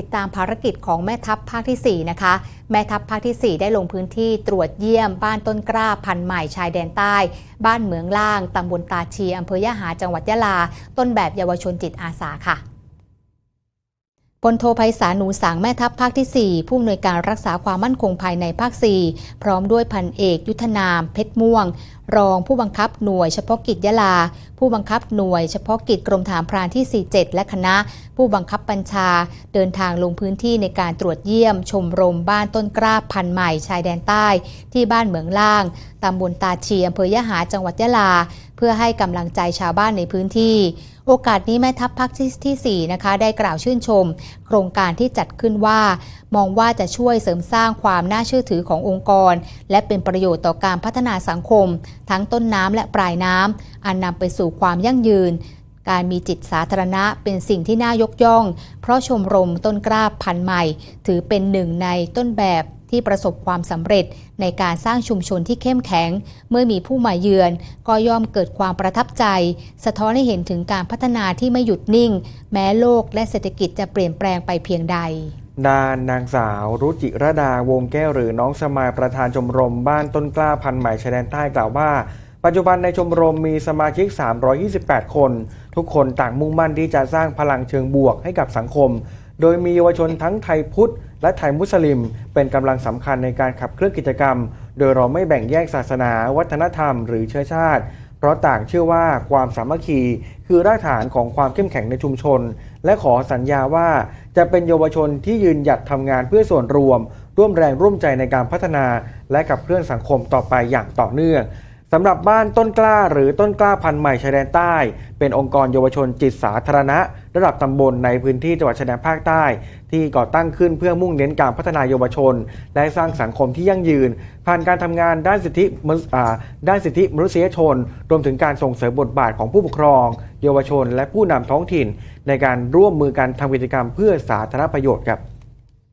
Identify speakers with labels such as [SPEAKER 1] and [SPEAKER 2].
[SPEAKER 1] ติดตามภารกิจของแม่ทัพภาคที่ 4 นะคะ แม่ทัพภาคที่ 4 ได้ลงพื้นที่ตรวจเยี่ยมบ้านต้นกล้าพันธุ์ใหม่ชายแดนใต้ บ้านเหมืองล่างตำบลตาชีอำเภอยะหาจังหวัดยะลา ต้นแบบเยาวชนจิตอาสาค่ะ พลโทไพศาลหนูสังแม่ทัพภาคที่ 4 ผู้อำนวยการรักษาความมั่นคงภายในภาค 4 พร้อมด้วยพันเอกยุทธนาม เพชรม่วง รองผู้บังคับหน่วยเฉพาะกิจยะลา ผู้บังคับหน่วยเฉพาะกิจกรมฐานพรานที่ 47 และคณะ ผู้บังคับบัญชา เดินทางลงพื้นที่ในการตรวจเยี่ยม ชมรมบ้านต้นกล้าพันใหม่ชายแดนใต้ ที่บ้านเหมืองล่างตำบลตาเชียอำเภอยะหาจังหวัดยะลา พื่อให้กำลังใจชาวบ้านในพื้นที่ โอกาสนี้แม่ทัพภาคที่4นะคะได้กล่าวชื่นชม โครงการที่จัดขึ้นว่า มองว่าจะช่วยเสริมสร้างความน่าเชื่อถือขององค์กร และเป็นประโยชน์ต่อการพัฒนาสังคม ทั้งต้นน้ำและปลายน้ำอันนำไปสู่ความยั่งยืนการมีจิตสาธารณะเป็นสิ่งที่น่ายกย่อง เพราะชมรมต้นกล้าพันธุ์ใหม่ ถือเป็นหนึ่งในต้นแบบ ที่ประสบความสำเร็จในการสร้างชุมชนที่เข้มแข็ง เมื่อมีผู้มาเยือน ก็ย่อมเกิดความประทับใจ สะท้อนให้เห็นถึงการพัฒนาที่ไม่หยุดนิ่ง แม้โลกและเศรษฐกิจจะเปลี่ยนแปลงไปเพียงใด
[SPEAKER 2] ด้านนางสาวรุจิรดาวงแก้วหรือน้องสมายประธานชมรมบ้านต้นกล้าพันใหม่ชายแดนใต้กล่าวว่า ปัจจุบันในชมรมมีสมาชิก 328 คน ทุกคนต่างมุ่งมั่นที่จะสร้างพลังเชิงบวกให้กับสังคม โดยมีเยาวชนทั้งไทยพุทธ และไทยมุสลิม เป็นกำลังสำคัญในการขับเคลื่อนกิจกรรม โดยเราไม่แบ่งแยกศาสนา วัฒนธรรม หรือเชื้อชาติ เพราะต่างเชื่อว่าความสามัคคี คือรากฐานของความเข้มแข็งในชุมชน และขอสัญญาว่าจะเป็นเยาวชนที่ยืนหยัดทำงานเพื่อส่วนรวม ร่วมแรงร่วมใจในการพัฒนา และขับเคลื่อนสังคมต่อไปอย่างต่อเนื่อง สำหรับบ้านต้นกล้าหรือต้นกล้าพันธุ์ใหม่ชายแดนใต้ เป็นองค์กรเยาวชนจิตสาธารณะ ระดับตำบลในพื้นที่จังหวัดชายแดนภาคใต้ ที่ก่อตั้งขึ้นเพื่อมุ่งเน้นการพัฒนาเยาวชน และสร้างสังคมที่ยั่งยืน ผ่านการทำงานด้านสิทธิมนุษย์อ่าด้านสิทธิมนุษยชน รวมถึงการส่งเสริมบทบาทของผู้ปกครอง เยาวชน และผู้นำท้องถิ่น ในการร่วมมือกันทำกิจกรรมเพื่อสาธารณประโยชน์ครับ